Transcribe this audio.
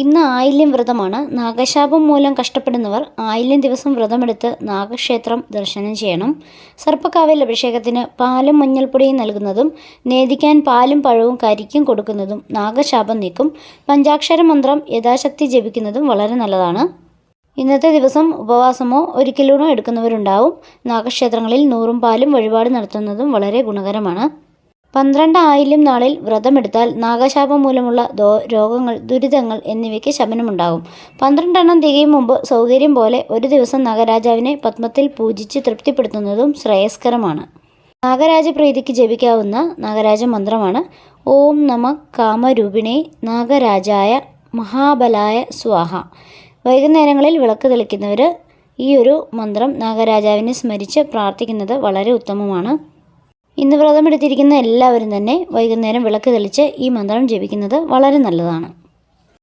ഇന്ന് ആയില്യം വ്രതമാണ്. നാഗശാപം മൂലം കഷ്ടപ്പെടുന്നവർ ആയില്യം ദിവസം വ്രതമെടുത്ത് നാഗക്ഷേത്രം ദർശനം ചെയ്യണം. സർപ്പക്കാവിൽ അഭിഷേകത്തിന് പാലും മഞ്ഞൾപ്പൊടിയും നൽകുന്നതും നേദിക്കാൻ പാലും പഴവും കരിക്കും കൊടുക്കുന്നതും നാഗശാപം നീക്കും. പഞ്ചാക്ഷര മന്ത്രം യഥാശക്തി ജപിക്കുന്നതും വളരെ നല്ലതാണ്. ഇന്നത്തെ ദിവസം ഉപവാസമോ ഒരിക്കലൂണോ എടുക്കുന്നവരുണ്ടാവും. നാഗക്ഷേത്രങ്ങളിൽ നൂറും പാലും വഴിപാട് നടത്തുന്നതും വളരെ ഗുണകരമാണ്. പന്ത്രണ്ട് ആയില്യം നാളിൽ വ്രതമെടുത്താൽ നാഗശാപം മൂലമുള്ള ദോ രോഗങ്ങൾ ദുരിതങ്ങൾ എന്നിവയ്ക്ക് ശമനമുണ്ടാകും. പന്ത്രണ്ടെണ്ണം തികയും മുമ്പ് സൗകര്യം പോലെ ഒരു ദിവസം നാഗരാജാവിനെ പത്മത്തിൽ പൂജിച്ച് തൃപ്തിപ്പെടുത്തുന്നതും ശ്രേയസ്കരമാണ്. നാഗരാജപ്രീതിക്ക് ജപിക്കാവുന്ന നാഗരാജ മന്ത്രമാണ് ഓം നമ കാമരൂപിണേ നാഗരാജായ മഹാബലായ സ്വാഹ. വൈകുന്നേരങ്ങളിൽ വിളക്ക് തെളിക്കുന്നവർ ഈ ഒരു മന്ത്രം നാഗരാജാവിനെ സ്മരിച്ച് പ്രാർത്ഥിക്കുന്നത് വളരെ ഉത്തമമാണ്. ഇന്ന് വ്രതമെടുത്തിരിക്കുന്ന എല്ലാവരും തന്നെ വൈകുന്നേരം വിളക്ക് തെളിച്ച് ഈ മന്ത്രം ജപിക്കുന്നത് വളരെ നല്ലതാണ്.